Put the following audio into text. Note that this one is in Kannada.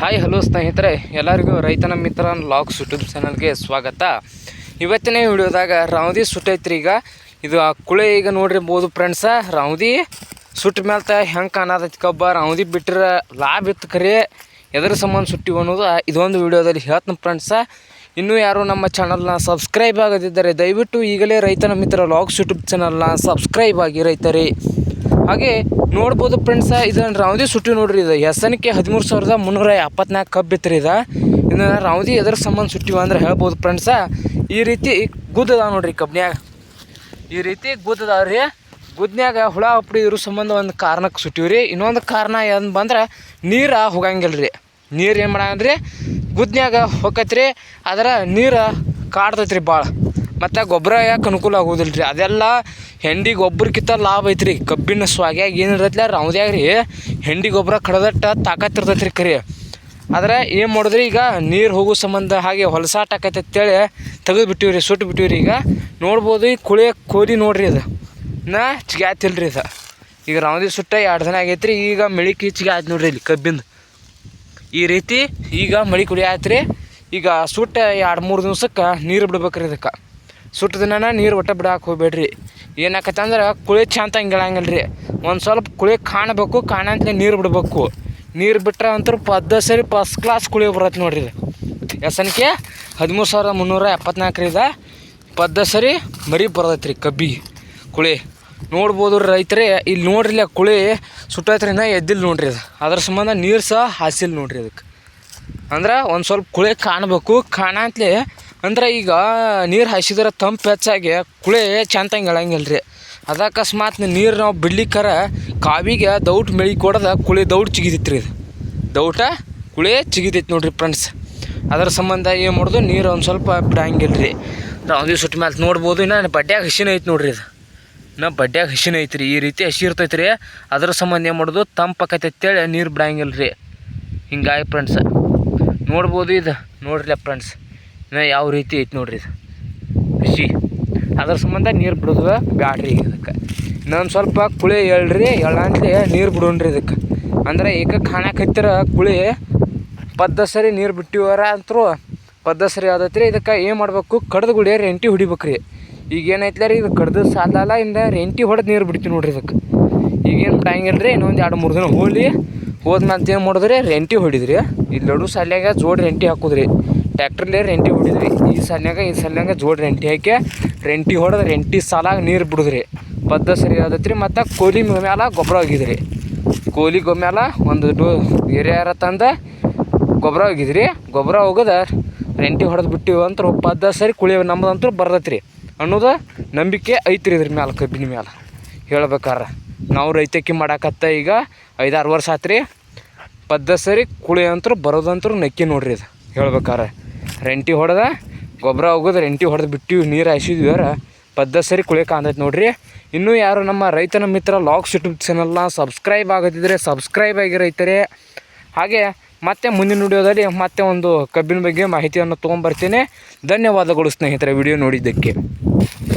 ಹಾಯ್ ಹಲೋ ಸ್ನೇಹಿತರೆ. ಎಲ್ಲರಿಗೂ ರೈತನ ಮಿತ್ರ ಲಾಗ್ಸ್ ಯೂಟ್ಯೂಬ್ ಚಾನಲ್ಗೆ ಸ್ವಾಗತ. ಇವತ್ತಿನ ವಿಡಿಯೋದಾಗ ರೌದಿ ಸುಟ್ಟೈತ್ರಿ ಈಗ. ಇದು ಆ ಕುಳೆ ಈಗ ನೋಡಿರ್ಬೋದು ಫ್ರೆಂಡ್ಸ ರೌದಿ ಸುಟ್ಟ ಮ್ಯಾಲ್ತ ಹೆಂಗೆ ಕಾಣತೈತಿ ಕಬ್ಬ? ರೌದಿ ಬಿಟ್ಟರೆ ಲಾಭ ಇತ್ತು ಕರೆ. ಎದ್ರ ಸಂಬಂಧ ಸುಟ್ಟಿವಿ ಅನ್ನೋದು ಇದೊಂದು ವಿಡಿಯೋದಲ್ಲಿ ಹೇಳ್ತೀನಿ ಫ್ರೆಂಡ್ಸ ಇನ್ನೂ ಯಾರು ನಮ್ಮ ಚಾನಲ್ನ ಸಬ್ಸ್ಕ್ರೈಬ್ ಆಗದಿದ್ದರೆ ದಯವಿಟ್ಟು ಈಗಲೇ ರೈತನ ಮಿತ್ರ ಲಾಗ್ಸ್ ಯೂಟ್ಯೂಬ್ ಚಾನಲ್ನ ಸಬ್ಸ್ಕ್ರೈಬ್ ಆಗಿ ರೈತರೇ. ಹಾಗೆ ನೋಡ್ಬೋದು ಫ್ರೆಂಡ್ಸ ಇದನ್ನು ರೌದಿ ಸುಟ್ಟಿ ನೋಡ್ರಿ ಇದು. ಎಸನಿಕೆ ಹದಿಮೂರು ಸಾವಿರದ ಮುನ್ನೂರ ಎಪ್ಪತ್ನಾಲ್ಕು ಇತ್ತು ಇದು. ಇದನ್ನು ರೌದಿ ಎದ್ರ ಸಂಬಂಧ ಸುಟ್ಟಿವ ಅಂದ್ರೆ ಹೇಳ್ಬೋದು ಫ್ರೆಂಡ್ಸ ಈ ರೀತಿ ಗುದ್ದದ ನೋಡ್ರಿ ಕಬ್ನ್ಯಾಗ. ಈ ರೀತಿ ಗುದ್ದದಾವ ರೀ. ಗುದ್ನ್ಯಾಗ ಹುಳ, ಹಪ್ಪಡಿ ಇರೋ ಸಂಬಂಧ ಒಂದು ಕಾರಣಕ್ಕೆ ಸುಟ್ಟಿವಿ ರೀ ಇನ್ನೊಂದು ಕಾರಣ ಏನು ಬಂದ್ರೆ ನೀರು ಹೋಗಂಗಿಲ್ಲ ರೀ ನೀರು ಏನು ಮಾಡ್ರಿ ಗುದ್ನ್ಯಾಗ ಹೋಗತ್ರಿ. ಆದ್ರೆ ನೀರು ಕಾಡ್ತೈತ್ರಿ ಭಾಳ ಮತ್ತು ಗೊಬ್ಬರ ಯಾಕೆ ಅನುಕೂಲ ಆಗೋದಿಲ್ಲ ರೀ ಅದೆಲ್ಲ ಹೆಂಡಿ ಗೊಬ್ಬರಕ್ಕಿಂತ ಲಾಭ ಐತ್ರಿ. ಕಬ್ಬಿನ ಸ್ವಾಗ್ಯಾಗ ಏನು ಇರತ್ತಲ್ಲ ರೀ ಹೆಂಡಿ ಗೊಬ್ಬರ ಕಡದಟ್ಟ ತಾಕತ್ ಇರ್ತೈತೆ ರೀ ಕರಿ. ಆದ್ರೆ ಏನು ಮಾಡಿದ್ರಿ ಈಗ? ನೀರು ಹೋಗೋ ಸಂಬಂಧ ಹಾಗೆ ಹೊಲಸಾಟ ಆಕೈತೆ ಅಂತೇಳಿ ತೆಗೆದು ಬಿಟ್ಟಿವಿ ರೀ ಸುಟ್ಟು ಬಿಟ್ಟಿವಿ ರೀ ಈಗ. ನೋಡ್ಬೋದು ಈ ಕುಳಿ ಕೋರಿ ನೋಡ್ರಿ ಇದು ನಾ ಚಿಗ್ಯಾತಿಲ್ಲ ರೀ ಇದು ಈಗ ರೌದಿ ಸುಟ್ಟ ಎರಡು ದಿನ ಆಗೈತ್ರಿ, ಈಗ ಮಳಿ ಕೀಚಿಗೆ ಆಯ್ತು ನೋಡ್ರಿ ಇಲ್ಲಿ ಕಬ್ಬಿಂದು. ಈ ರೀತಿ ಈಗ ಮಳೆ ಕುಡಿ ಆಯ್ತು ರೀ ಈಗ ಸುಟ್ಟ ಎರಡು ಮೂರು ದಿವ್ಸಕ್ಕೆ ನೀರು ಬಿಡ್ಬೇಕ್ರಿ ಇದಕ್ಕೆ. ಸುಟ್ಟ ದಿನ ನೀರು ಒಟ್ಟ ಬಿಡಕ್ಕೆ ಹೋಗ್ಬೇಡ್ರಿ. ಏನಾಕತ್ತೆ ಅಂದ್ರೆ ಕುಳಿ ಚಂತ ಹಂಗೆ ಹೇಳಂಗಿಲ್ಲ ರೀ ಒಂದು ಸ್ವಲ್ಪ ಕುಳಿ ಕಾಣಬೇಕು ಕಾಣಂತ ನೀರು ಬಿಡಬೇಕು. ನೀರು ಬಿಟ್ರೆ ಅಂತೂ ಪದ್ದ ಸರಿ ಫಸ್ಟ್ ಕ್ಲಾಸ್ ಕುಳಿ ಬರತ್ತೆ ನೋಡ್ರಿ ಎಸನ್ಕೆ ಹದಿಮೂರು ಸಾವಿರದ ಮುನ್ನೂರ ಎಪ್ಪತ್ನಾಲ್ಕರಿಂದ ಪದ್ದ ಸರಿ ಮರಿ ಬರ್ತೈತೆ ರೀ ಕಬ್ಬಿಗೆ ಕುಳಿ. ನೋಡ್ಬೋದು ರೈತರೇ ಇಲ್ಲಿ ನೋಡ್ರಿಲ್ಲ ಕುಳಿ ಸುಟ್ಟೋತ್ರಿಂದ ಎದ್ದಿಲ್ಲ ನೋಡ್ರಿ ಅದು ಅದ್ರ ಸಂಬಂಧ ನೀರು ಸಹ ಹಾಸಿಲ್ಲ ನೋಡ್ರಿ ಅದಕ್ಕೆ ಅಂದ್ರೆ ಒಂದು ಸ್ವಲ್ಪ ಕುಳಿ ಕಾಣಬೇಕು ಕಾಣಂತ್ಲೆ ಅಂದ್ರೆ ಈಗ ನೀರು ಹಾಯ್ಸಿದ್ರೆ ತಂಪು ಹೆಚ್ಚಾಗಿ ಕುಳೆ ಚಂತಂಗೆ ಹೇಳಂಗಿಲ್ಲ ರೀ ಅದು ಅಕಸ್ಮಾತ್ ನೀರು ನಾವು ಬಿಡ್ಲಿಕ್ಕರ ಕಾವಿಗೆ ದೌಟ್ ಮೆಳಿ ಕೊಡದ ಕುಳಿ ದೌಟ್ ಚಿಗಿದಿತ್ತು ರೀ ಇದು. ದೌಟ ಕುಳಿ ಚಿಗಿದೈತಿ ನೋಡ್ರಿ ಫ್ರೆಂಡ್ಸ್. ಅದರ ಸಂಬಂಧ ಏನು ಮಾಡೋದು? ನೀರು ಒಂದು ಸ್ವಲ್ಪ ಬಿಡಂಗಿಲ್ಲ ರೀ ಒಂದು ಸುಟ್ಟ ಮೇಲೆ ನೋಡ್ಬೋದು, ಇನ್ನು ಬಡ್ಡ್ಯಾಗ ಹಸಿನ ಐತಿ ನೋಡ್ರಿ ಇದು. ನಾ ಬಡ್ಡ್ಯಾಗ ಹಸಿನ ಐತ್ರಿ, ಈ ರೀತಿ ಹಸಿ ಇರ್ತೈತೆ ರೀ ಅದ್ರ ಸಂಬಂಧ ಏನು ಮಾಡೋದು? ತಂಪಾಕೈತೆ ಅಂತೇಳಿ ನೀರು ಬಿಡಂಗಿಲ್ಲ ರೀ ಹಿಂಗಾಗಿ ಫ್ರೆಂಡ್ಸ್, ನೋಡ್ಬೋದು ಇದು. ನೋಡ್ರಿ ಫ್ರೆಂಡ್ಸ್. ಯಾವ ರೀತಿ ಐತೆ ನೋಡ್ರಿ ಇದು? ಕೃಷಿ. ಅದ್ರ ಸಂಬಂಧ ನೀರು ಬಿಡೋದು ಬ್ಯಾಡ್ರಿ ಇದಕ್ಕೆ. ಇನ್ನೊಂದು ಸ್ವಲ್ಪ ಕುಳಿ ಹೇಳ್ರಿ ಎಳ್ಳಂತ್ಲೆ ನೀರು ಬಿಡೋಣ್ರಿ ಇದಕ್ಕೆ. ಅಂದ್ರೆ ಈಗ ಕಾಣಕತ್ತಿರ ಕುಳಿ ಪದ್ದ ಸರಿ ನೀರು ಬಿಟ್ಟಿವರ ಅಂತರೂ ಪದ್ದ ಸರಿ ಆದತ್ರಿ, ಇದಕ್ಕೆ ಏನು ಮಾಡಬೇಕು? ಕಡ್ದು ಗುಡಿ ರೆಂಟಿ ಹೊಡಿಬೇಕು ರೀ ಈಗ ಏನೈತ್ಲ ರೀ, ಇದು ಕಡ್ದು ಸಾಲಲ್ಲ ಇಂದ ರೆಂಟಿ ಹೊಡೆದು ನೀರು ಬಿಡ್ತೀವಿ ನೋಡ್ರಿ ಇದಕ್ಕೆ. ಈಗೇನು ಬಿಡಂಗಿಲ್ಲ ರೀ ಇನ್ನೊಂದು ಎರಡು ಮೂರು ದಿನ ಹೋಗ್ಲಿ. ಹೋದ್ಮೇಲೆ ಏನು ಮಾಡಿದ್ರಿ, ರೆಂಟಿ ಹೊಡಿದ್ರಿ. ಲಡು ಸಾಲ್ಯಾಗ ಜೋಡಿ ರೆಂಟಿ ಹಾಕುದ್ರಿ. ಟ್ಯಾಕ್ಟ್ರಲ್ಲೇ ರೆಂಟಿ ಹೊಡಿದ್ರಿ ಈ ಸಾಲ್ಯಾಗ ಈ ಸಾಲ್ಯಾಗ ಜೋಡಿ ರೆಂಟಿ ಹಾಕಿ ರೆಂಟಿ ಹೊಡೆದು ರೆಂಟಿ ಸಾಲಾಗಿ ನೀರು ಬಿಡಿದ್ರಿ. ಪದ್ದ ಸರಿ ಆದತ್ರಿ, ಮತ್ತು ಕೋಲಿ ಮ್ಯಾಲ ಗೊಬ್ಬರ ಹೋಗಿದ್ರಿ ಕೋಲಿ ಮ್ಯಾಲ ಒಂದು ಡೋ ಏರಿಯಾರ ತಂದ ಗೊಬ್ಬರ ಹೋಗಿದ್ರಿ ಗೊಬ್ಬರ ಹೋಗದ ರೆಂಟಿ ಹೊಡೆದು ಬಿಟ್ಟಿವಿ ಅಂತ ಪದ್ದ ಸರಿ ಕುಳಿ ನಮ್ಮದಂತೂ ಬರ್ತೈತ್ರಿ. ಅನ್ನೋದು ನಂಬಿಕೆ ಐತ್ರಿ ಇದ್ರ ಮ್ಯಾಲ, ಕಬ್ಬಿನ ಮ್ಯಾಲ. ಹೇಳ್ಬೇಕಾರ, ನಾವು ರೈತಕಿ ಮಾಡಾಕತ್ತ ಈಗ ಐದಾರು ವರ್ಷ ಆತ್ರಿ. ಪದ್ದ ಸರಿ ಕುಳಿ ಅಂತರೂ ಬರೋದಂತರೂ ನಕ್ಕಿ ನೋಡ್ರಿ ಇದು. ಹೇಳ್ಬೇಕಾರ. ರೆಂಟಿ ಹೊಡೆದ, ಗೊಬ್ಬರ ಹೋಗೋದು ರೆಂಟಿ ಹೊಡೆದು ಬಿಟ್ಟಿವಿ, ನೀರು ಹಾಯಿಸಿದ್ವಿ ಪದ್ದ ಸರಿ ಕುಳಿ ಅಂದೈತೆ ನೋಡ್ರಿ. ಇನ್ನೂ ಯಾರು ನಮ್ಮ ರೈತನ ಮಿತ್ರ ಲಾಗ್ಸ್ ಯೂಟ್ಯೂಬ್ ಚಾನಲ್ನ ಸಬ್ಸ್ಕ್ರೈಬ್ ಆಗದಿದ್ದರೆ ಸಬ್ಸ್ಕ್ರೈಬ್ ಆಗಿ ರೈತರೆ. ಹಾಗೆ ಮತ್ತೆ ಮುಂದಿನ ವಿಡಿಯೋದಲ್ಲಿ ಮತ್ತೆ ಒಂದು ಕಬ್ಬಿನ ಬಗ್ಗೆ ಮಾಹಿತಿಯನ್ನು ತೊಗೊಂಬರ್ತೀನಿ ಧನ್ಯವಾದಗಳು ಸ್ನೇಹಿತರೆ, ವಿಡಿಯೋ ನೋಡಿದ್ದಕ್ಕೆ.